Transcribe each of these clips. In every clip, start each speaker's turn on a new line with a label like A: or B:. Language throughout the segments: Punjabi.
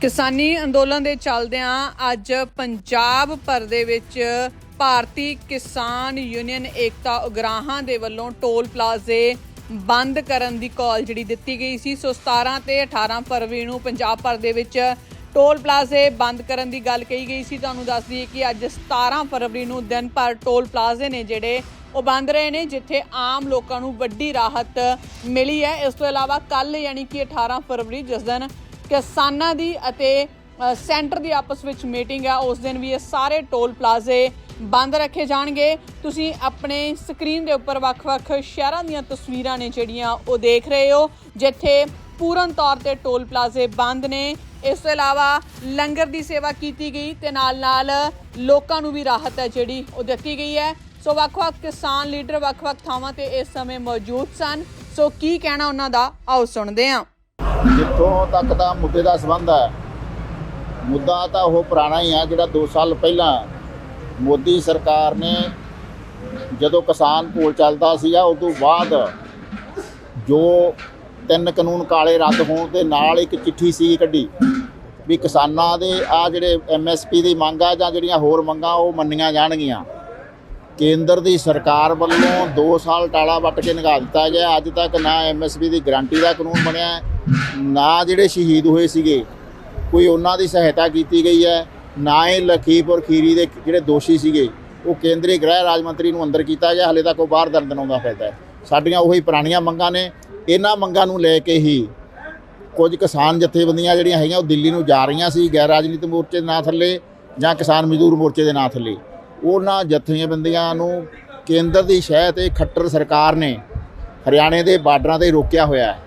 A: ਕਿਸਾਨੀ ਅੰਦੋਲਨ ਦੇ ਚੱਲਦਿਆਂ ਅੱਜ ਪੰਜਾਬ ਭਰ ਦੇ ਵਿੱਚ ਭਾਰਤੀ ਕਿਸਾਨ ਯੂਨੀਅਨ ਏਕਤਾ ਉਗਰਾਹਾਂ ਦੇ ਵੱਲੋਂ ਟੋਲ ਪਲਾਜ਼ੇ ਬੰਦ ਕਰਨ ਦੀ ਕਾਲ ਜਿਹੜੀ ਦਿੱਤੀ ਗਈ ਸੀ। ਸੋ 17 ਤੇ 18 ਫਰਵਰੀ ਨੂੰ ਪੰਜਾਬ ਭਰ ਦੇ ਵਿੱਚ ਟੋਲ ਪਲਾਜ਼ੇ ਬੰਦ ਕਰਨ ਦੀ ਗੱਲ ਕਹੀ ਗਈ ਸੀ। ਤੁਹਾਨੂੰ ਦੱਸ ਦਈਏ ਕਿ ਅੱਜ 17 ਫਰਵਰੀ ਨੂੰ ਦਿਨ ਭਰ ਟੋਲ ਪਲਾਜ਼ੇ ਨੇ ਜਿਹੜੇ ਉਹ ਬੰਦ ਰਹੇ ਨੇ, ਜਿੱਥੇ ਆਮ ਲੋਕਾਂ ਨੂੰ ਵੱਡੀ ਰਾਹਤ ਮਿਲੀ ਹੈ। ਇਸ ਤੋਂ ਇਲਾਵਾ ਕੱਲ ਯਾਨੀ ਕਿ 18 ਫਰਵਰੀ, ਜਿਸ ਦਿਨ ਕਿਸਾਨਾਂ ਦੀ ਅਤੇ ਸੈਂਟਰ ਦੀ ਆਪਸ ਵਿੱਚ ਮੀਟਿੰਗ ਹੈ ਉਸ ਦਿਨ ਵੀ ਇਹ ਸਾਰੇ ਟੋਲ ਪਲਾਜ਼ੇ ਬੰਦ ਰੱਖੇ ਜਾਣਗੇ। ਤੁਸੀਂ ਆਪਣੇ ਸਕਰੀਨ ਦੇ ਉੱਪਰ ਵੱਖ-ਵੱਖ ਸ਼ਹਿਰਾਂ ਦੀਆਂ ਤਸਵੀਰਾਂ ਨੇ ਜਿਹੜੀਆਂ ਉਹ ਦੇਖ ਰਹੇ ਹੋ, ਜਿੱਥੇ ਪੂਰਨ ਤੌਰ ਤੇ ਟੋਲ ਪਲਾਜ਼ੇ ਬੰਦ ਨੇ। ਇਸ ਤੋਂ ਇਲਾਵਾ ਲੰਗਰ ਦੀ ਸੇਵਾ ਕੀਤੀ ਗਈ ਤੇ ਨਾਲ-ਨਾਲ ਲੋਕਾਂ ਨੂੰ ਵੀ ਰਾਹਤ ਹੈ ਜਿਹੜੀ ਉਹ ਦਿੱਤੀ ਗਈ ਹੈ। ਸੋ ਵੱਖ-ਵੱਖ ਕਿਸਾਨ ਲੀਡਰ ਵੱਖ-ਵੱਖ ਥਾਵਾਂ ਤੇ ਇਸ ਸਮੇਂ ਮੌਜੂਦ ਸਨ। ਸੋ ਕੀ ਕਹਿਣਾ ਉਹਨਾਂ ਦਾ? ਆਓ ਸੁਣਦੇ ਹਾਂ।
B: ਜਿੱਥੋਂ ਤੱਕ ਦਾ ਮੁੱਦੇ ਦਾ ਸੰਬੰਧ ਹੈ, ਮੁੱਦਾ ਤਾਂ ਉਹ ਪੁਰਾਣਾ ਹੀ ਹੈ ਜਿਹੜਾ 2 ਸਾਲ ਪਹਿਲਾਂ ਮੋਦੀ ਸਰਕਾਰ ਨੇ ਜਦੋਂ ਕਿਸਾਨ ਕੋਲ ਚੱਲਦਾ ਸੀਗਾ ਉਸ ਤੋਂ ਬਾਅਦ ਜੋ ਤਿੰਨ ਕਾਨੂੰਨ ਕਾਲੇ ਰੱਦ ਹੋਣ ਦੇ ਨਾਲ ਇੱਕ ਚਿੱਠੀ ਸੀ ਕੱਢੀ ਵੀ ਕਿਸਾਨਾਂ ਦੇ ਆ ਜਿਹੜੇ ਐਮਐਸਪੀ ਦੀ ਮੰਗ ਆ ਜਾਂ ਜਿਹੜੀਆਂ ਹੋਰ ਮੰਗਾਂ ਉਹ ਮੰਨੀਆਂ ਜਾਣਗੀਆਂ। ਕੇਂਦਰ ਦੀ ਸਰਕਾਰ ਵੱਲੋਂ 2 ਸਾਲ ਟਾਲਾ ਵੱਟ ਕੇ ਨਿਗਾਹ ਦਿੱਤਾ ਗਿਆ। ਅੱਜ ਤੱਕ ਨਾ ਐਮਐਸਪੀ ਦੀ ਗਾਰੰਟੀ ਦਾ ਕਾਨੂੰਨ ਬਣਿਆ ਨਾ ਜਿਹੜੇ ਸ਼ਹੀਦ ਹੋਏ ਸੀਗੇ, ਕੋਈ ਉਹਨਾਂ ਦੀ ਸਹਾਇਤਾ ਕੀਤੀ ਗਈ ਹੈ, ਨਾ ਹੀ ਲਖੀਪੁਰ ਖੀਰੀ ਦੇ ਜਿਹੜੇ ਦੋਸ਼ੀ ਸੀਗੇ, ਉਹ ਕੇਂਦਰੀ ਗ੍ਰਹਿ ਰਾਜ ਮੰਤਰੀ ਨੂੰ ਅੰਦਰ ਕੀਤਾ ਗਿਆ। ਹਲੇ ਤੱਕ ਉਹ ਬਾਹਰ ਦਰਦ ਆਉਂਦਾ ਫਿਰਦਾ ਹੈ। ਸਾਡੀਆਂ ਉਹੀ ਪੁਰਾਣੀਆਂ ਮੰਗਾਂ ਨੇ। ਇਹਨਾਂ ਮੰਗਾਂ ਨੂੰ ਲੈ ਕੇ ਹੀ ਕੁਝ ਕਿਸਾਨ ਜਥੇਬੰਦੀਆਂ ਜਿਹੜੀਆਂ ਹੈਗੀਆਂ, ਉਹ ਦਿੱਲੀ ਨੂੰ ਜਾ ਰਹੀਆਂ ਸੀ, ਗੈਰ ਰਾਜਨੀਤਿਕ ਮੋਰਚੇ ਦੇ ਨਾਂ ਥੱਲੇ ਜਾਂ ਕਿਸਾਨ ਮਜ਼ਦੂਰ ਮੋਰਚੇ ਦੇ ਨਾਂ ਥੱਲੇ। ਉਹਨਾਂ ਜਥੇਬੰਦੀਆਂ ਨੂੰ ਕੇਂਦਰ ਦੀ ਸ਼ਹਿ ਤੇ ਖੱਟਰ ਸਰਕਾਰ ਨੇ ਹਰਿਆਣੇ ਦੇ ਬਾਰਡਰਾਂ ਤੇ ਰੋਕਿਆ ਹੋਇਆ ਹੈ।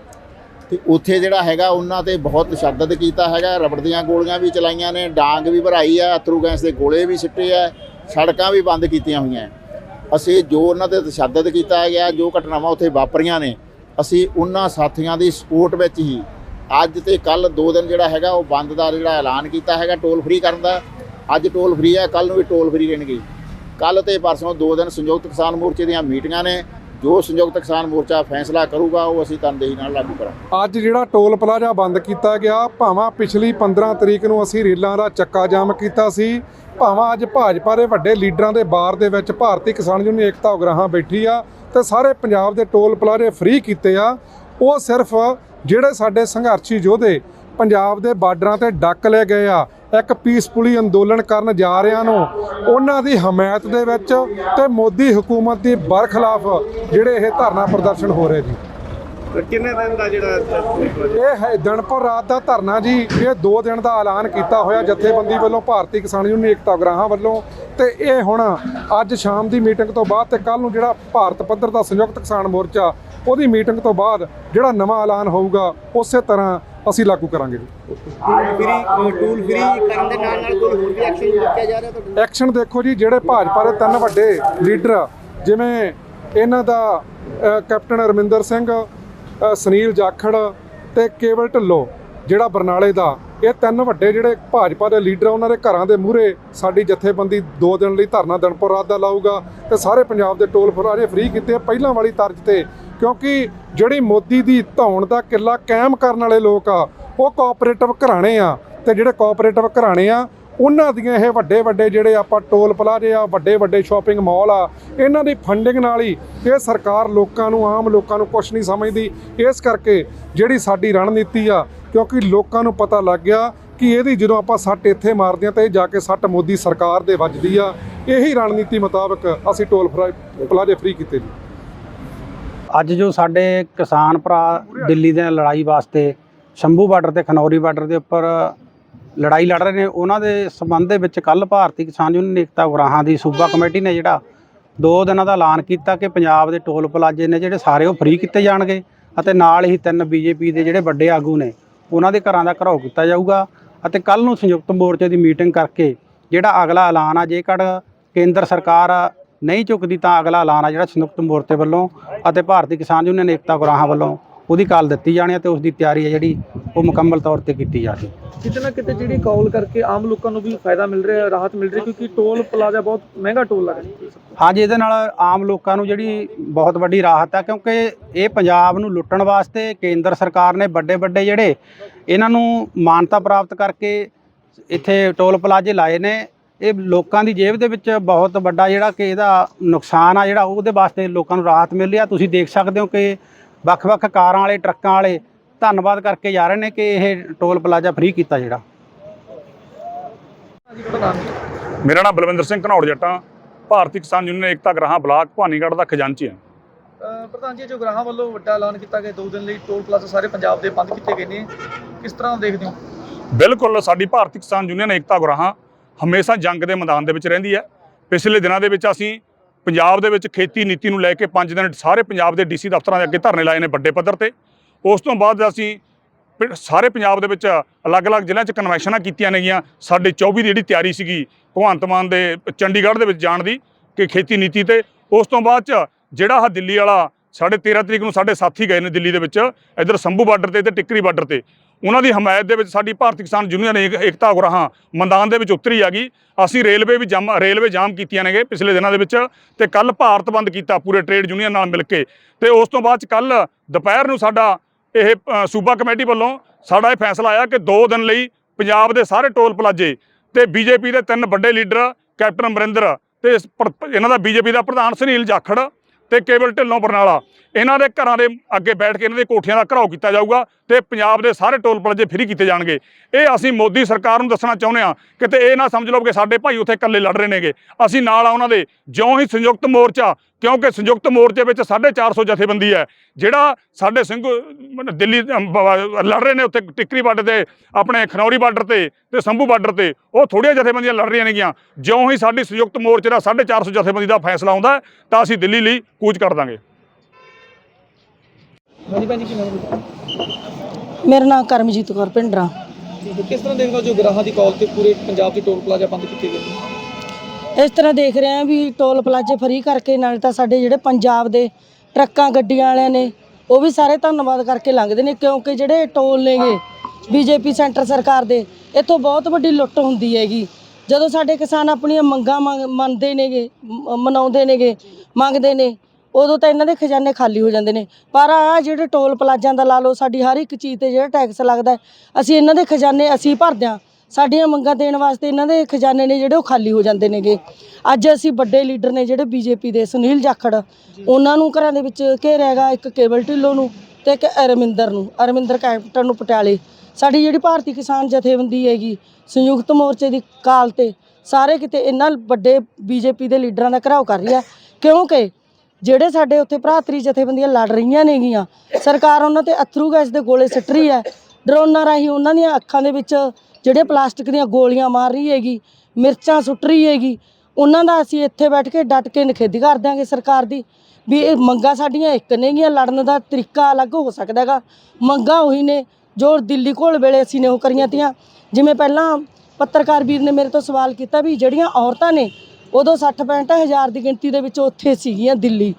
B: ਤੇ ਉੱਥੇ ਜਿਹੜਾ ਹੈਗਾ, ਉਹਨਾਂ ਤੇ ਬਹੁਤ ਤਸ਼ੱਦਦ ਕੀਤਾ ਹੈਗਾ। ਰਬੜ ਦੀਆਂ ਗੋਲੀਆਂ ਵੀ ਚਲਾਈਆਂ ਨੇ, ਡਾਂਗ ਵੀ ਭਰਾਈ ਆ, ਅਥਰੂ ਗੈਸ ਦੇ ਗੋਲੇ ਵੀ ਸਿੱਟੇ ਆ, ਸੜਕਾਂ ਵੀ ਬੰਦ ਕੀਤੀਆਂ ਹੋਈਆਂ। ਅਸੀਂ ਜੋ ਉਹਨਾਂ ਤੇ ਤਸ਼ੱਦਦ ਕੀਤਾ ਗਿਆ, ਜੋ ਘਟਨਾਵਾਂ ਉੱਥੇ ਵਾਪਰੀਆਂ ਨੇ, ਅਸੀਂ ਉਹਨਾਂ ਸਾਥੀਆਂ ਦੀ ਸਪੋਰਟ ਵਿੱਚ ਹੀ ਅੱਜ ਤੇ ਕੱਲ ਦੋ ਦਿਨ ਜਿਹੜਾ ਹੈਗਾ, ਉਹ ਬੰਦ ਦਾ ਜਿਹੜਾ ਐਲਾਨ ਕੀਤਾ ਹੈਗਾ, ਟੋਲ ਫ੍ਰੀ ਕਰਨ ਦਾ। ਅੱਜ ਟੋਲ ਫਰੀ ਹੈ ਕੱਲ ਨੂੰ ਵੀ ਟੋਲ ਫਰੀ ਰਹਿਣਗੇ ਕੱਲ ਤੇ ਪਰਸੋਂ ਦੋ ਦਿਨ ਸੰਯੁਕਤ ਕਿਸਾਨ ਮੋਰਚੇ ਦੀਆਂ ਮੀਟਿੰਗਾਂ ਨੇ, ਜੋ ਸੰਯੁਕਤ ਕਿਸਾਨ ਮੋਰਚਾ ਫੈਸਲਾ ਕਰੂਗਾ, ਉਹ ਅਸੀਂ ਤਨਦੇਹੀ ਨਾਲ ਲਾਗੂ ਕਰਾਂਗੇ।
C: ਅੱਜ ਜਿਹੜਾ ਟੋਲ ਪਲਾਜ਼ਾ ਬੰਦ ਕੀਤਾ ਗਿਆ, ਭਾਵਾਂ ਪਿਛਲੀ 15 ਤਰੀਕ ਨੂੰ ਅਸੀਂ ਰੇਲਾਂ ਦਾ ਚੱਕਾ ਜਾਮ ਕੀਤਾ ਸੀ, ਭਾਵਾਂ ਅੱਜ ਭਾਜਪਾ ਦੇ ਵੱਡੇ ਲੀਡਰਾਂ ਦੇ ਬਾਰ ਦੇ ਵਿੱਚ ਭਾਰਤੀ ਕਿਸਾਨ ਯੂਨੀਅਨ ਏਕਤਾ ਉਗਰਾਹਾਂ ਬੈਠੀ ਆ ਤੇ ਸਾਰੇ ਪੰਜਾਬ ਦੇ ਟੋਲ ਪਲਾਜ਼ੇ ਫ੍ਰੀ ਕੀਤੇ ਆ, ਉਹ ਸਿਰਫ ਜਿਹੜੇ ਸਾਡੇ ਸੰਘਰਸ਼ੀ ਯੋਧੇ ਪੰਜਾਬ ਦੇ ਬਾਰਡਰਾਂ ਤੇ ਡੱਕ ਲੈ ਗਏ ਆ ਇੱਕ ਪੀਸਫੁਲੀ ਅੰਦੋਲਨ ਕਰਨ ਜਾ ਰਿਆਂ ਨੂੰ। ਉਹਨਾਂ ਦੀ ਹਮਾਇਤ ਦੇ ਵਿੱਚ ਤੇ ਮੋਦੀ ਹਕੂਮਤ ਦੀ ਬਰਖਲਾਫ ਜਿਹੜੇ ਇਹ ਧਰਨਾ ਪ੍ਰਦਰਸ਼ਨ ਹੋ ਰਹੇ ਜੀ।
D: ਕਿੰਨੇ ਦਿਨ ਦਾ ਜਿਹੜਾ
C: ਇਹ ਹੈ ਦਿਨਪੁਰ ਰਾਤ ਦਾ ਧਰਨਾ ਜੀ। ਇਹ 2 ਦਿਨ ਦਾ ਐਲਾਨ ਕੀਤਾ ਹੋਇਆ ਜਥੇਬੰਦੀ ਵੱਲੋਂ ਭਾਰਤੀ ਕਿਸਾਨ ਯੂਨੀਅਨ ਏਕਤਾ ਉਗਰਾਹਾਂ ਵੱਲੋਂ। ਤੇ ਇਹ ਹੁਣ ਅੱਜ ਸ਼ਾਮ ਦੀ ਮੀਟਿੰਗ ਤੋਂ ਬਾਅਦ ਤੇ ਕੱਲ ਨੂੰ ਜਿਹੜਾ ਭਾਰਤ ਪੱਧਰ ਦਾ ਸੰਯੁਕਤ ਕਿਸਾਨ ਮੋਰਚਾ ਉਹਦੀ ਮੀਟਿੰਗ ਤੋਂ ਬਾਅਦ ਜਿਹੜਾ ਨਵਾਂ ਐਲਾਨ ਹੋਊਗਾ ਉਸੇ ਤਰ੍ਹਾਂ ਅਸੀਂ ਲਾਗੂ ਕਰਾਂਗੇ।
D: ਫ੍ਰੀ ਟੂਲ ਫ੍ਰੀ ਕਰਨ ਦੇ ਨਾਲ ਨਾਲ ਕੋਈ ਹੋਰ ਵੀ ਐਕਸ਼ਨ ਚੁੱਕਿਆ ਜਾ ਰਿਹਾ ਤੁਹਾਡੇ
C: ਐਕਸ਼ਨ ਦੇਖੋ ਜੀ ਜਿਹੜੇ ਭਾਜਪਾ ਦੇ ਤਿੰਨ ਵੱਡੇ ਲੀਡਰ ਜਿਵੇਂ ਇਹਨਾਂ ਦਾ ਕੈਪਟਨ ਅਰਮਿੰਦਰ ਸਿੰਘ ਸੁਨੀਲ ਜਾਖੜ ਤੇ ਕੇਵਲ ਢਿੱਲੋਂ ਜਿਹੜਾ ਬਰਨਾਲੇ ਦਾ। ਇਹ ਤਿੰਨ ਵੱਡੇ ਜਿਹੜੇ ਭਾਜਪਾ ਦੇ ਲੀਡਰ ਆ, ਉਹਨਾਂ ਦੇ ਘਰਾਂ ਦੇ ਮੂਹਰੇ ਸਾਡੀ ਜਥੇਬੰਦੀ 2 ਦਿਨ ਲਈ ਧਰਨਾ ਦਿਨਪੁਰ ਰਾਤ ਦਾ ਲਾਊਗਾ ਤੇ ਸਾਰੇ ਪੰਜਾਬ ਦੇ ਟੋਲ ਫਰਾਰੇ ਫ੍ਰੀ ਕੀਤੇ ਪਹਿਲਾਂ ਵਾਲੀ ਤਰਜ਼ ਤੇ ਕਿਉਂਕਿ ਜਿਹੜੀ ਮੋਦੀ ਦੀ ਧੌਣ ਦਾ ਕਿੱਲਾ ਕਾਇਮ ਕਰਨ ਵਾਲੇ ਲੋਕ ਆ, ਉਹ ਕੋਆਪਰੇਟਿਵ ਘਰਾਣੇ ਆ ਤੇ ਜਿਹੜੇ ਕੋਆਪਰੇਟਿਵ ਘਰਾਣੇ ਆ, ਉਹਨਾਂ ਦੀਆਂ ਇਹ ਵੱਡੇ ਵੱਡੇ ਜਿਹੜੇ ਆਪਾਂ ਟੋਲ ਪਲਾਜ਼ੇ ਆ, ਵੱਡੇ ਵੱਡੇ ਸ਼ਾਪਿੰਗ ਮਾਲ ਆ, ਇਹਨਾਂ ਦੀ ਫੰਡਿੰਗ ਨਾਲ ਹੀ ਇਹ ਸਰਕਾਰ ਲੋਕਾਂ ਨੂੰ, ਆਮ ਲੋਕਾਂ ਨੂੰ ਕੁਝ ਨਹੀਂ ਸਮਝਦੀ। ਇਸ ਕਰਕੇ ਜਿਹੜੀ ਸਾਡੀ ਰਣਨੀਤੀ ਆ, ਕਿਉਂਕਿ ਲੋਕਾਂ ਨੂੰ ਪਤਾ ਲੱਗ ਗਿਆ ਕਿ ਇਹਦੀ ਜਦੋਂ ਆਪਾਂ ਸੱਟ ਇੱਥੇ ਮਾਰਦੇ ਆ ਤਾਂ ਇਹ ਜਾ ਕੇ ਸੱਟ ਮੋਦੀ ਸਰਕਾਰ ਦੇ ਵੱਜਦੀ ਆ, ਇਹੀ ਰਣਨੀਤੀ ਮੁਤਾਬਕ ਅਸੀਂ ਟੋਲ ਫਰਾ- ਪਲਾਜ਼ੇ ਫ੍ਰੀ ਕੀਤੇ ਜੀ।
E: ਅੱਜ ਜੋ ਸਾਡੇ ਕਿਸਾਨ ਭਰਾ ਦਿੱਲੀ ਦੇ ਲੜਾਈ ਵਾਸਤੇ ਸ਼ੰਭੂ ਬਾਰਡਰ ਤੇ, ਖਨੌਰੀ ਬਾਰਡਰ ਦੇ ਉੱਪਰ ਲੜਾਈ ਲੜ ਰਹੇ ਨੇ, ਉਹਨਾਂ ਦੇ ਸੰਬੰਧ ਦੇ ਵਿੱਚ ਕੱਲ ਭਾਰਤੀ ਕਿਸਾਨ ਯੂਨੀਅਨ ਏਕਤਾ ਉਗਰਾਹਾਂ ਦੀ ਸੂਬਾ ਕਮੇਟੀ ਨੇ ਜਿਹੜਾ ਦੋ ਦਿਨਾਂ ਦਾ ਐਲਾਨ ਕੀਤਾ ਕਿ ਪੰਜਾਬ ਦੇ ਟੋਲ ਪਲਾਜ਼ੇ ਨੇ ਜਿਹੜੇ ਸਾਰੇ ਉਹ ਫ੍ਰੀ ਕੀਤੇ ਜਾਣਗੇ ਅਤੇ ਨਾਲ ਹੀ ਤਿੰਨ ਬੀਜੇਪੀ ਦੇ ਜਿਹੜੇ ਵੱਡੇ ਆਗੂ ਨੇ, ਉਹਨਾਂ ਦੇ ਘਰਾਂ ਦਾ ਘਰਾਓ ਕੀਤਾ ਜਾਊਗਾ ਅਤੇ ਕੱਲ ਨੂੰ ਸੰਯੁਕਤ ਮੋਰਚੇ ਦੀ ਮੀਟਿੰਗ ਕਰਕੇ ਜਿਹੜਾ ਅਗਲਾ ਐਲਾਨ ਆ, ਜੇਕਰ ਕੇਂਦਰ ਸਰਕਾਰ ਨਹੀਂ ਚੁੱਕਦੀ ਤਾਂ ਅਗਲਾ ਐਲਾਨ ਆ ਜਿਹੜਾ ਸੰਯੁਕਤ ਮੋਰਚੇ ਵੱਲੋਂ ਅਤੇ ਭਾਰਤੀ ਕਿਸਾਨ ਯੂਨੀਅਨ ਏਕਤਾ ਗੁਰਾਹਾਂ ਵੱਲੋਂ ਉਹਦੀ ਕਾਲ ਦਿੱਤੀ ਜਾਣੀ ਹੈ ਤੇ ਉਸ ਦੀ ਤਿਆਰੀ ਹੈ ਜਿਹੜੀ ਉਹ ਮੁਕੰਮਲ ਤੌਰ ਤੇ ਕੀਤੀ ਜਾ ਰਹੀ ਹੈ।
F: ਕਿਤੇ ਨਾ ਕਿਤੇ ਜਿਹੜੀ ਕਾਲ ਕਰਕੇ ਆਮ ਲੋਕਾਂ ਨੂੰ ਵੀ ਫਾਇਦਾ ਮਿਲ ਰਿਹਾ ਰਾਹਤ ਮਿਲ ਰਹੀ ਕਿਉਂਕਿ ਟੋਲ ਪਲਾਜ਼ਾ ਬਹੁਤ ਮਹਿੰਗਾ ਟੋਲ ਲੱਗ ਰਿਹਾ।
E: ਹਾਂਜੀ ਇਹਦੇ ਨਾਲ ਆਮ ਲੋਕਾਂ ਨੂੰ ਜਿਹੜੀ ਬਹੁਤ ਵੱਡੀ ਰਾਹਤ ਹੈ ਕਿਉਂਕਿ ਇਹ ਪੰਜਾਬ ਨੂੰ ਲੁੱਟਣ ਵਾਸਤੇ ਕੇਂਦਰ ਸਰਕਾਰ ਨੇ ਵੱਡੇ ਵੱਡੇ ਜਿਹੜੇ ਇਹਨਾਂ ਨੂੰ ਮਾਨਤਾ ਪ੍ਰਾਪਤ ਕਰਕੇ ਇੱਥੇ ਟੋਲ ਪਲਾਜ਼ੇ ਲਾਏ ਨੇ ਇਹ ਲੋਕਾਂ ਦੀ ਜੇਬ ਦੇ ਵਿੱਚ ਬਹੁਤ ਵੱਡਾ ਜਿਹੜਾ ਕਿ ਇਹਦਾ ਨੁਕਸਾਨ ਆ ਜਿਹੜਾ ਉਹਦੇ ਵਾਸਤੇ ਲੋਕਾਂ ਨੂੰ ਰਾਹਤ ਮਿਲ ਰਹੀ ਆ। ਤੁਸੀਂ ਦੇਖ ਸਕਦੇ ਹੋ ਕਿ ਵੱਖ-ਵੱਖ ਕਾਰਾਂ ਵਾਲੇ ਟਰੱਕਾਂ ਵਾਲੇ ਧੰਨਵਾਦ ਕਰਕੇ ਜਾ ਰਹੇ ਨੇ ਕਿ ਇਹ ਟੋਲ ਪਲਾਜ਼ਾ ਫ੍ਰੀ ਕੀਤਾ ਜਿਹੜਾ?
G: ਮੇਰਾ ਨਾਮ ਬਲਵਿੰਦਰ ਸਿੰਘ ਘਨੌੜ ਜੱਟਾਂ ਭਾਰਤੀ ਕਿਸਾਨ ਯੂਨੀਅਨ ਏਕਤਾ ਗ੍ਰਾਹਾਂ ਬਲਾਕ ਭਵਾਨੀਗੜ੍ਹ ਦਾ ਖਜ਼ਾਨਚੀ ਹਾਂ।
F: ਪ੍ਰਧਾਨ ਜੀ ਜੋ ਗ੍ਰਾਹਾਂ ਵੱਲੋਂ ਵੱਡਾ ਐਲਾਨ ਕੀਤਾ ਗਿਆ ਦੋ ਦਿਨ ਲਈ ਟੋਲ ਪਲਾਜ਼ਾ ਸਾਰੇ ਪੰਜਾਬ ਦੇ ਬੰਦ ਕੀਤੇ ਗਏ ਨੇ ਕਿਸ ਤਰ੍ਹਾਂ ਦੇਖਦੇ ਹੋ?
G: ਬਿਲਕੁਲ ਸਾਡੀ ਭਾਰਤੀ ਕਿਸਾਨ ਯੂਨੀਅਨ ਏਕਤਾ ਗ੍ਰਾਹਾਂ ਹਮੇਸ਼ਾ ਜੰਗ ਦੇ ਮੈਦਾਨ ਦੇ ਵਿੱਚ ਰਹਿੰਦੀ ਹੈ। ਪਿਛਲੇ ਦਿਨਾਂ ਦੇ ਵਿੱਚ ਅਸੀਂ ਪੰਜਾਬ ਦੇ ਵਿੱਚ ਖੇਤੀ ਨੀਤੀ ਨੂੰ ਲੈ ਕੇ 5 ਦਿਨ ਸਾਰੇ ਪੰਜਾਬ ਦੇ ਡੀਸੀ ਦਫ਼ਤਰਾਂ ਦੇ ਅੱਗੇ ਧਰਨੇ ਲਾਏ ਨੇ ਵੱਡੇ ਪੱਧਰ ਤੇ। ਉਸ ਤੋਂ ਬਾਅਦ ਅਸੀਂ ਪਿੰ- ਸਾਰੇ ਪੰਜਾਬ ਦੇ ਵਿੱਚ ਅਲੱਗ-ਅਲੱਗ ਜ਼ਿਲ੍ਹਿਆਂ 'ਚ ਕਨਵੈਨਸ਼ਨਾਂ ਕੀਤੀਆਂ ਨੇਗੀਆਂ। ਸਾਡੇ 24 ਦੀ ਜਿਹੜੀ ਤਿਆਰੀ ਸੀਗੀ ਭਗਵੰਤ ਮਾਨ ਦੇ ਚੰਡੀਗੜ੍ਹ ਦੇ ਵਿੱਚ ਜਾਣ ਦੀ ਕਿ ਖੇਤੀ ਨੀਤੀ ਤੇ। ਉਸ ਤੋਂ ਬਾਅਦ 'ਚ ਜਿਹੜਾ ਆਹ ਦਿੱਲੀ ਵਾਲਾ ਸਾਡੇ 13 ਤਰੀਕ ਨੂੰ ਸਾਡੇ ਸਾਥੀ ਗਏ ਨੇ ਦਿੱਲੀ ਦੇ ਵਿੱਚ। ਇੱਧਰ ਸੰਭੂ ਬਾਰਡਰ ਤੇ ਤੇ ਟਿੱਕਰੀ ਬਾਰਡਰ ਤੇ। ਉਹਨਾਂ ਦੀ ਹਮਾਇਤ ਦੇ ਵਿੱਚ ਸਾਡੀ ਭਾਰਤੀ ਕਿਸਾਨ ਯੂਨੀਅਨ ਏਕ- ਏਕਤਾ ਉਗਰਾਹਾਂ ਮੈਦਾਨ ਦੇ ਵਿੱਚ ਉਤਰੀ ਆ ਗਈ। ਅਸੀਂ ਰੇਲਵੇ ਵੀ ਜਾਮ ਰੇਲਵੇ ਜਾਮ ਕੀਤੀਆਂ ਨੇਗੇ ਪਿਛਲੇ ਦਿਨਾਂ ਦੇ ਵਿੱਚ ਤੇ ਕੱਲ ਭਾਰਤ ਬੰਦ ਕੀਤਾ ਪੂਰੇ ਟ੍ਰੇਡ ਯੂਨੀਅਨ ਨਾਲ ਮਿਲ ਕੇ। ਤੇ ਉਸ ਤੋਂ ਬਾਅਦ ਚ ਕੱਲ ਦੁਪਹਿਰ ਨੂੰ ਸਾਡਾ ਇਹ ਸੂਬਾ ਕਮੇਟੀ ਵੱਲੋਂ ਸਾਡਾ ਇਹ ਫੈਸਲਾ ਆਇਆ ਕਿ 2 ਦਿਨ ਲਈ ਪੰਜਾਬ ਦੇ ਸਾਰੇ ਟੋਲ ਪਲਾਜ਼ੇ ਤੇ ਬੀਜੇਪੀ ਦੇ ਤਿੰਨ ਵੱਡੇ ਲੀਡਰ ਕੈਪਟਨ ਅਮਰਿੰਦਰ ਤੇ ਇਸ ਪ੍ਰ- ਇਹਨਾਂ ਦਾ ਬੀਜੇਪੀ ਦਾ ਪ੍ਰਧਾਨ ਸੁਨੀਲ ਜਾਖੜ ਤੇ ਕੇਵਲ ਢਿੱਲੋਂ ਬਰਨਾਲਾ। ਇਹਨਾਂ ਦੇ ਘਰਾਂ ਦੇ ਅੱਗੇ ਬੈਠ ਕੇ ਇਹਨਾਂ ਦੇ ਕੋਠੀਆਂ ਦਾ ਘਰਾਓ ਕੀਤਾ ਜਾਊਗਾ। ਤੇ ਪੰਜਾਬ ਦੇ ਸਾਰੇ ਟੋਲ ਪਲਾਜ਼ੇ ਫ੍ਰੀ ਕੀਤੇ ਜਾਣਗੇ। ਇਹ ਅਸੀਂ ਮੋਦੀ ਸਰਕਾਰ ਨੂੰ ਦੱਸਣਾ ਚਾਹੁੰਦੇ ਆ ਕਿਤੇ ਇਹ ਨਾ ਸਮਝ ਲਓ ਕਿ ਸਾਡੇ ਭਾਈ ਉੱਥੇ ਇਕੱਲੇ ਲੜ ਰਹੇ ਨੇਗੇ। ਅਸੀਂ ਨਾਲ ਆ ਉਹਨਾਂ ਦੇ। ਜਿਉਂ ਹੀ ਸੰਯੁਕਤ ਮੋਰਚਾ, ਕਿਉਂਕਿ ਸੰਯੁਕਤ ਮੋਰਚੇ ਵਿੱਚ 450 ਜਥੇਬੰਦੀ ਹੈ। ਜਿਹੜਾ ਸਾਡੇ ਸਿੰਘ ਦਿੱਲੀ ਲੜ ਰਹੇ ਨੇ ਉੱਥੇ ਟਿੱਕਰੀ ਬਾਰਡਰ ਤੇ, ਆਪਣੇ ਖਨੌਰੀ ਬਾਰਡਰ ਤੇ ਤੇ ਸੰਭੂ ਬਾਰਡਰ ਤੇ, ਉਹ ਥੋੜੀਆਂ ਜਥੇਬੰਦੀਆਂ ਲੜ ਰਹੀਆਂ ਨੇਗੀਆਂ। ਜਿਉਂ ਹੀ ਸਾਡੀ ਸੰਯੁਕਤ ਮੋਰਚੇ ਦਾ 450 ਜਥੇਬੰਦੀ ਦਾ ਫੈਸਲਾ ਆਉਂਦਾ ਤਾਂ ਅਸੀਂ ਦਿੱਲੀ ਲਈ ਕੂਚ ਕਰ ਦਾਂਗੇ।
F: ਹਾਂਜੀ ਭੈਣ ਜੀ ਕੀ ਨਾਮ ਹੈ
H: ਮੇਰਾ ਨਾਮ ਕਰਮਜੀਤ ਕੌਰ ਪਿੰਡਰਾ
F: ਕਿਸ ਤਰ੍ਹਾਂ ਦੇਖਦੇ ਹੋ ਜੋ ਗ੍ਰਾਹਾਂ ਦੀ ਕਾਲ ਤੇ ਪੂਰੇ ਪੰਜਾਬ ਦੇ ਟੋਲ ਪਲਾਜ਼ਾ ਬੰਦ ਕੀਤੇ ਗਏ ਨੇ?
H: ਇਸ ਤਰ੍ਹਾਂ ਦੇਖ ਰਹੇ ਆ ਵੀ ਟੋਲ ਪਲਾਜ਼ੇ ਫਰੀ ਕਰਕੇ ਨਾਲ ਤਾਂ ਸਾਡੇ ਜਿਹੜੇ ਪੰਜਾਬ ਦੇ ਟਰੱਕਾਂ ਗੱਡੀਆਂ ਵਾਲਿਆਂ ਨੇ ਉਹ ਵੀ ਸਾਰੇ ਧੰਨਵਾਦ ਕਰਕੇ ਲੰਘਦੇ ਨੇ ਕਿਉਂਕਿ ਜਿਹੜੇ ਟੋਲ ਨੇਗੇ ਬੀਜੇਪੀ ਸੈਂਟਰ ਸਰਕਾਰ ਦੇ ਇੱਥੋਂ ਬਹੁਤ ਵੱਡੀ ਲੁੱਟ ਹੁੰਦੀ ਹੈਗੀ। ਜਦੋਂ ਸਾਡੇ ਕਿਸਾਨ ਆਪਣੀਆਂ ਮੰਗਾਂ ਮੰਗ- ਮੰਨਦੇ ਨੇਗੇ ਮ- ਮਨਾਉਂਦੇ ਨੇਗੇ ਮੰਗਦੇ ਨੇ ਉਦੋਂ ਤਾਂ ਇਹਨਾਂ ਦੇ ਖਜ਼ਾਨੇ ਖਾਲੀ ਹੋ ਜਾਂਦੇ ਨੇ। ਪਰ ਆ ਜਿਹੜੇ ਟੋਲ ਪਲਾਜਾਂ ਦਾ ਲਾ ਲਓ, ਸਾਡੀ ਹਰ ਇੱਕ ਚੀਜ਼ ਤੇ ਜਿਹੜਾ ਟੈਕਸ ਲੱਗਦਾ ਅਸੀਂ ਇਹਨਾਂ ਦੇ ਖਜ਼ਾਨੇ ਅਸੀਂ ਭਰਦੇ ਹਾਂ। ਸਾਡੀਆਂ ਮੰਗਾਂ ਦੇਣ ਵਾਸਤੇ ਇਹਨਾਂ ਦੇ ਖਜ਼ਾਨੇ ਨੇ ਜਿਹੜੇ ਉਹ ਖਾਲੀ ਹੋ ਜਾਂਦੇ ਨੇਗੇ। ਅੱਜ ਅਸੀਂ ਵੱਡੇ ਲੀਡਰ ਨੇ ਜਿਹੜੇ ਬੀਜੇਪੀ ਦੇ ਸੁਨੀਲ ਜਾਖੜ, ਉਹਨਾਂ ਨੂੰ ਘਰਾਂ ਦੇ ਵਿੱਚ ਘੇਰਿਆ ਇੱਕ ਕੇਵਲ ਢਿੱਲੋਂ ਨੂੰ ਤੇ ਇੱਕ ਅਰਮਿੰਦਰ ਨੂੰ, ਅਰਮਿੰਦਰ ਕੈਪਟਨ ਨੂੰ ਪਟਿਆਲੇ। ਸਾਡੀ ਜਿਹੜੀ ਭਾਰਤੀ ਕਿਸਾਨ ਜਥੇਬੰਦੀ ਹੈਗੀ, ਸੰਯੁਕਤ ਮੋਰਚੇ ਦੀ ਕਾਲ ਤੇ ਸਾਰੇ ਕਿਤੇ ਇਹਨਾਂ ਵੱਡੇ ਬੀਜੇਪੀ ਦੇ ਲੀਡਰਾਂ ਦਾ ਘਰਾਓ ਕਰ ਰਹੀ ਹੈ। ਕਿਉਂਕਿ ਜਿਹੜੇ ਸਾਡੇ ਉੱਥੇ ਭਰਾਤਰੀ ਜਥੇਬੰਦੀਆਂ ਲੜ ਰਹੀਆਂ ਨੇਗੀਆਂ, ਸਰਕਾਰ ਉਹਨਾਂ ਤੇ ਅਥਰੂ ਗੈਸ ਦੇ ਗੋਲੇ ਸਿੱਟ ਰਹੀ ਹੈ, ਡਰੋਨਾਂ ਰਾਹੀਂ ਉਹਨਾਂ ਦੀਆਂ ਅੱਖਾਂ ਦੇ ਵਿੱਚ ਜਿਹੜੇ ਪਲਾਸਟਿਕ ਦੀਆਂ ਗੋਲੀਆਂ ਮਾਰ ਰਹੀ ਹੈਗੀ, ਮਿਰਚਾਂ ਸੁੱਟ ਰਹੀ ਹੈਗੀ, ਉਹਨਾਂ ਦਾ ਅਸੀਂ ਇੱਥੇ ਬੈਠ ਕੇ ਡਟ ਕੇ ਨਿਖੇਧੀ ਕਰ ਦਿਆਂਗੇ ਸਰਕਾਰ ਦੀ, ਵੀ ਇਹ ਮੰਗਾਂ ਸਾਡੀਆਂ ਇੱਕ ਨੇਗੀਆਂ, ਲੜਨ ਦਾ ਤਰੀਕਾ ਅਲੱਗ ਹੋ ਸਕਦਾ ਹੈਗਾ, ਮੰਗਾਂ ਉਹੀ ਨੇ ਜੋ ਦਿੱਲੀ ਕੋਲ ਵੇਲੇ ਅਸੀਂ ਨੇ ਉਹ ਕਰੀਆਂ ਤੀਆਂ, ਜਿਵੇਂ ਪਹਿਲਾਂ ਪੱਤਰਕਾਰ ਵੀਰ ਨੇ ਮੇਰੇ ਤੋਂ ਸਵਾਲ ਕੀਤਾ ਵੀ ਜਿਹੜੀਆਂ ਔਰਤਾਂ ਨੇ ਉਦੋਂ 60 65 ਹਜ਼ਾਰ ਦੀ ਗਿਣਤੀ ਦੇ ਵਿੱਚ ਉੱਥੇ ਸੀਗੀਆਂ ਦਿੱਲੀ।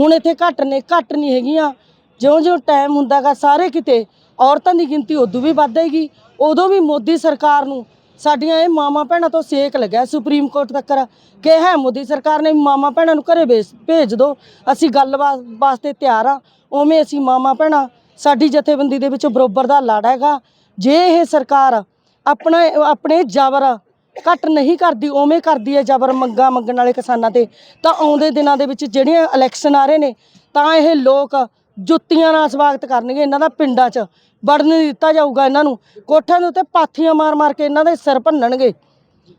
H: ਹੁਣ ਇੱਥੇ ਘੱਟ ਨੇ, ਘੱਟ ਨਹੀਂ ਹੈਗੀਆਂ। ਜਿਉਂ-ਜਿਉਂ ਟਾਈਮ ਹੁੰਦਾਗਾ ਸਾਰੇ ਕਿਤੇ ਔਰਤਾਂ ਦੀ ਗਿਣਤੀ ਉਦੋਂ ਵੀ ਵੱਧੇਗੀ ਉਦੋਂ ਵੀ ਮੋਦੀ ਸਰਕਾਰ ਨੂੰ ਸਾਡੀਆਂ ਇਹ ਮਾਮਾ ਭੈਣਾਂ ਤੋਂ ਸੇਕ ਲੱਗਿਆ ਸੁਪਰੀਮ ਕੋਰਟ ਤੱਕ। ਕਿ ਹੈ ਮੋਦੀ ਸਰਕਾਰ ਨੇ ਮਾਮਾ ਭੈਣਾਂ ਨੂੰ ਘਰੇ ਭੇਜ ਭੇਜ ਦਿਓ ਅਸੀਂ ਗੱਲਬਾਤ ਵਾਸਤੇ ਤਿਆਰ ਆ, ਉਵੇਂ ਅਸੀਂ ਮਾਮਾ ਭੈਣਾਂ, ਸਾਡੀ ਜਥੇਬੰਦੀ ਦੇ ਵਿੱਚ ਬਰੋਬਰ ਦਾ ਲੜ ਹੈਗਾ। ਜੇ ਇਹ ਸਰਕਾਰ ਆਪਣਾ, ਆਪਣੇ ਜ਼ਬਰ ਘੱਟ ਨਹੀਂ ਕਰਦੀ ਉਵੇਂ ਕਰਦੀ ਹੈ ਜ਼ਬਰ ਮੰਗਾ ਮੰਗਣ ਵਾਲੇ ਕਿਸਾਨਾਂ ਤੇ। ਤਾਂ ਆਉਂਦੇ ਦਿਨਾਂ ਦੇ ਵਿੱਚ ਜਿਹੜੀਆਂ ਇਲੈਕਸ਼ਨ ਆ ਰਹੇ ਨੇ ਤਾਂ ਇਹ ਲੋਕ ਜੁੱਤੀਆਂ ਨਾਲ ਸਵਾਗਤ ਕਰਨਗੇ ਇਹਨਾਂ ਦਾ ਪਿੰਡਾਂ 'ਚ। ਵੜਨ ਨਹੀਂ ਦਿੱਤਾ ਜਾਊਗਾ ਇਹਨਾਂ ਨੂੰ। ਕੋਠਿਆਂ ਦੇ ਉੱਤੇ ਪਾਥੀਆਂ ਮਾਰ-ਮਾਰ ਕੇ ਇਹਨਾਂ ਦੇ ਸਿਰ ਭੰਨਣਗੇ।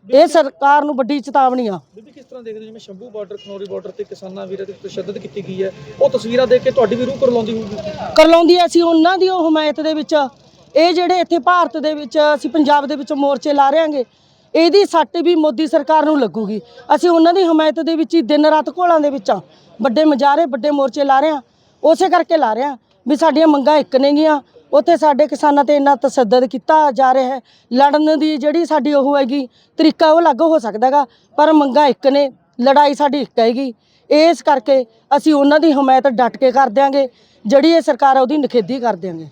H: ਇਹ ਸਰਕਾਰ ਨੂੰ ਵੱਡੀ ਚੇਤਾਵਨੀ ਆ।
F: ਬੀਬੀ ਕਿਸ ਤਰ੍ਹਾਂ ਦੇਖਦੇ ਜਿਵੇਂ ਸ਼ੰਭੂ ਬਾਰਡਰ ਖਨੌਰੀ ਬਾਰਡਰ ਤੇ ਕਿਸਾਨਾਂ ਵੀਰਾਂ ਤੇ ਤਸ਼ੱਦਦ ਕੀਤੀ ਗਈ ਹੈ। ਉਹ ਤਸਵੀਰਾਂ ਦੇਖ ਕੇ ਤੁਹਾਡੀ ਵੀ ਰੂਹ ਕਰਲਾਉਂਦੀ ਹੋਊਗੀ।
H: ਕਰਲਾਉਂਦੀ ਅਸੀਂ ਉਹਨਾਂ ਦੀ ਉਹ ਹਮਾਇਤ ਦੇ ਵਿੱਚ। ਇਹ ਜਿਹੜੇ ਇੱਥੇ ਭਾਰਤ ਦੇ ਵਿੱਚ ਅਸੀਂ ਪੰਜਾਬ ਦੇ ਵਿੱਚ ਮੋਰਚੇ ਲਾ ਰਹੇ ਹਾਂਗੇ। ਇਹਦੀ ਸੱਟ ਵੀ ਮੋਦੀ ਸਰਕਾਰ ਨੂੰ ਲੱਗੂਗੀ। ਅਸੀਂ ਉਹਨਾਂ ਦੀ ਹਮਾਇਤ ਦੇ ਵਿੱਚ ਹੀ ਦਿਨ ਰਾਤ ਘੋਲਾਂ ਦੇ ਵਿੱਚ ਆ ਵੱਡੇ ਮਜਾਰੇ, ਵੱਡੇ ਮੋਰਚੇ ਲਾ ਰਹੇ ਹਾਂ। ਉਸੇ ਕਰਕੇ ਲਾ ਰਹੇ ਹਾਂ ਵੀ ਸਾਡੀਆਂ ਮੰਗਾਂ ਇੱਕ ਨੇਗੀਆਂ ਉੱਥੇ ਸਾਡੇ ਕਿਸਾਨਾਂ ਤੇ ਇੰਨਾ ਤਸੱਦਦ ਕੀਤਾ ਜਾ ਰਿਹਾ ਹੈ। ਲੜਨ ਦੀ ਜਿਹੜੀ ਸਾਡੀ ਉਹ ਹੈਗੀ, ਤਰੀਕਾ ਉਹ ਅਲੱਗ ਹੋ ਸਕਦਾ ਹੈਗਾ, ਪਰ ਮੰਗਾਂ ਇੱਕ ਨੇ, ਲੜਾਈ ਸਾਡੀ ਇੱਕ ਹੈਗੀ। ਇਸ ਕਰਕੇ ਅਸੀਂ ਉਹਨਾਂ ਦੀ ਹਮਾਇਤ ਡਟ ਕੇ ਕਰ ਦਿਆਂਗੇ। ਜਿਹੜੀ ਇਹ ਸਰਕਾਰ ਆ, ਉਹਦੀ ਨਿਖੇਧੀ ਕਰ ਦਿਆਂਗੇ।